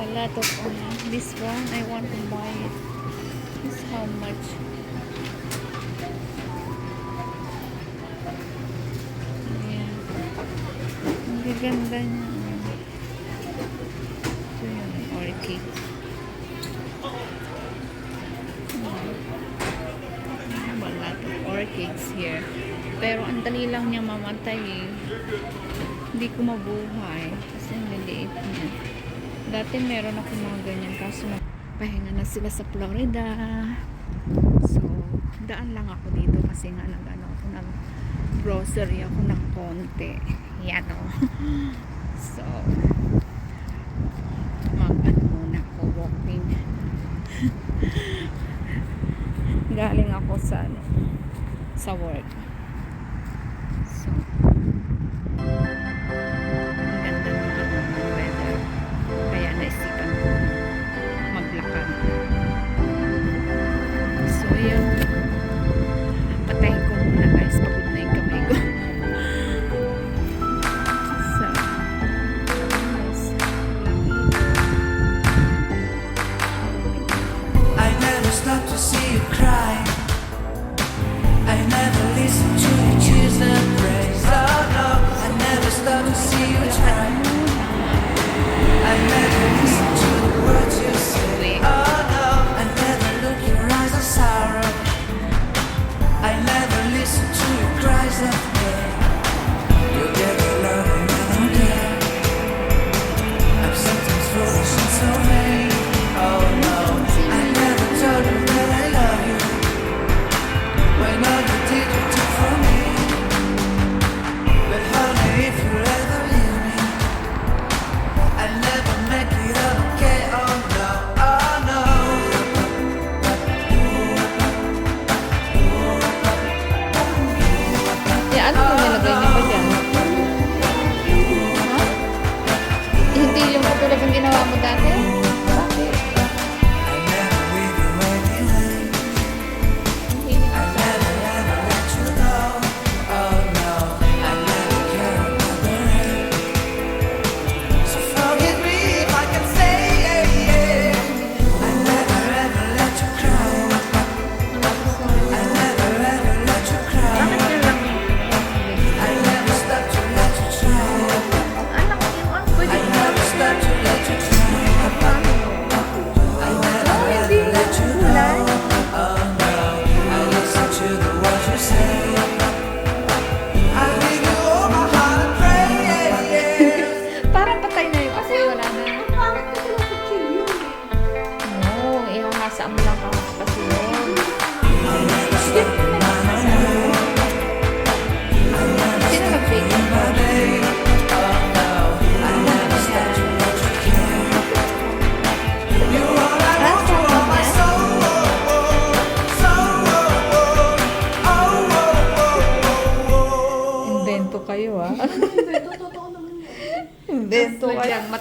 a lot of uh, this one. I want to buy it. This how much? Ayan. Ang gaganda niya. Ito yung orchid. Hmm. A lot of orchids here. Pero ang dali lang niya mamatay eh. Hindi ko mabuhay. Kasi ang liliit niya. Dati meron ako mga ganyan. Kaso pahinga na sila sa Florida. So, daan lang ako dito kasi nga nag-ano ako ng grocery ako ng konti. Yan o. So, mag-ano muna ako walking. Galing ako sa ano, sa work.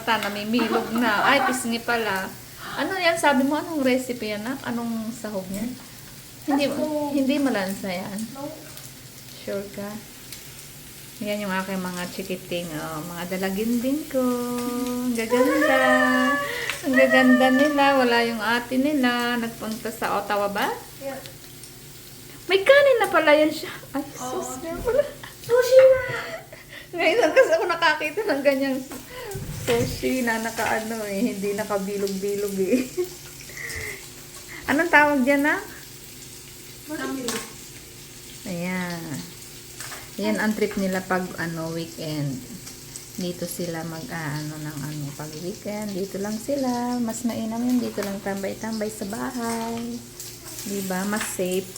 Mata na may milog na. Ay, pisngi pala. Ano yan? Sabi mo, anong recipe yan, nak? Anong sahog niya? Hindi, hindi malansa yan. Sure ka? Yan yung aking mga chikiting, oh, mga dalagin din ko. Ang gaganda. Ang gaganda nila. Wala yung ate nila. Nagpunta sa Ottawa ba? May kanin na pala yan siya. Ay, sus. meron pala. Sushi na! Ngayon kasi ako nakakita ng ganyang sushi na nakaano eh, hindi nakabilog-bilog eh. Anong tawag dyan na? Ayan. Ayan ang trip nila pag ano weekend. Dito sila mag ano ng ano pag weekend. Dito lang sila. Mas mainam yun. Dito lang tambay-tambay sa bahay. Diba? Mas safe.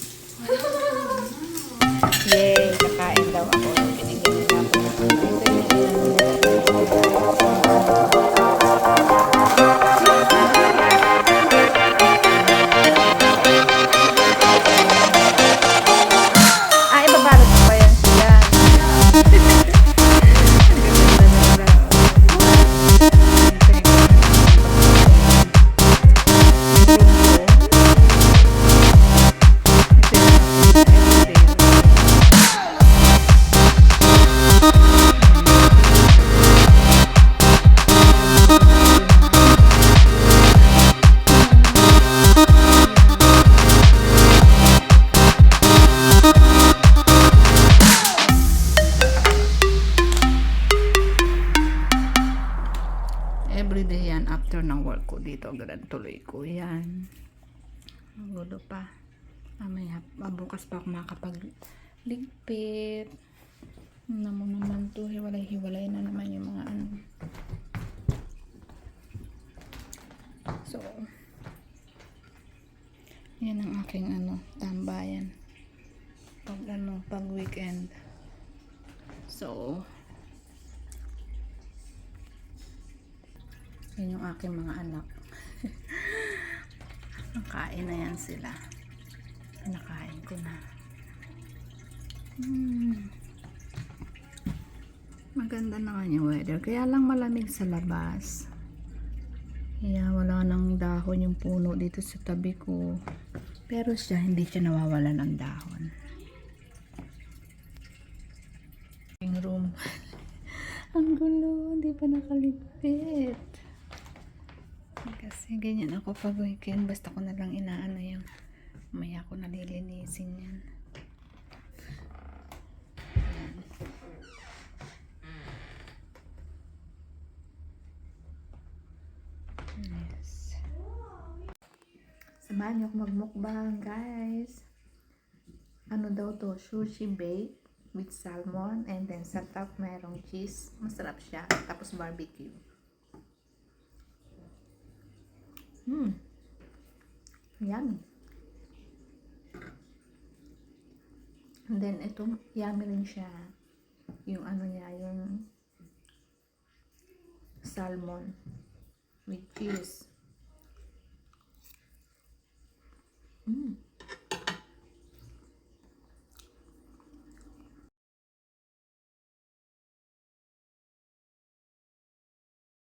Yay! Kakain daw ako tuloy ko yan. Ang gulo pa. Mamaya, mabukas pa ako makapagligpit. Ano mo naman to, hiwalay-hiwalay na naman yung mga ano. So, yan ang aking ano, tambayan. Pag ano, pag weekend. So, yan yung aking mga anak. Nakain na yan sila. Nakain ko na. Hmm. Maganda naman yung weather. Kaya lang malamig sa labas. Kaya wala nang dahon yung puno dito sa tabi ko. Pero siya, hindi siya nawawala ng dahon. Yung. Ang gulo, hindi pa nakaligpit. Kasi ganyan ako pag weekend. Basta ko na lang inaano yung maya ko nalilinisin yan. Yes. Samahan niyo ako magmukbang, guys. Ano daw to? Sushi bake with salmon and then sa top merong cheese. Masarap siya. Tapos barbecue. Hmm. Yummy. And then, ito, yummy rin siya. Yung ano niya, yung salmon with cheese.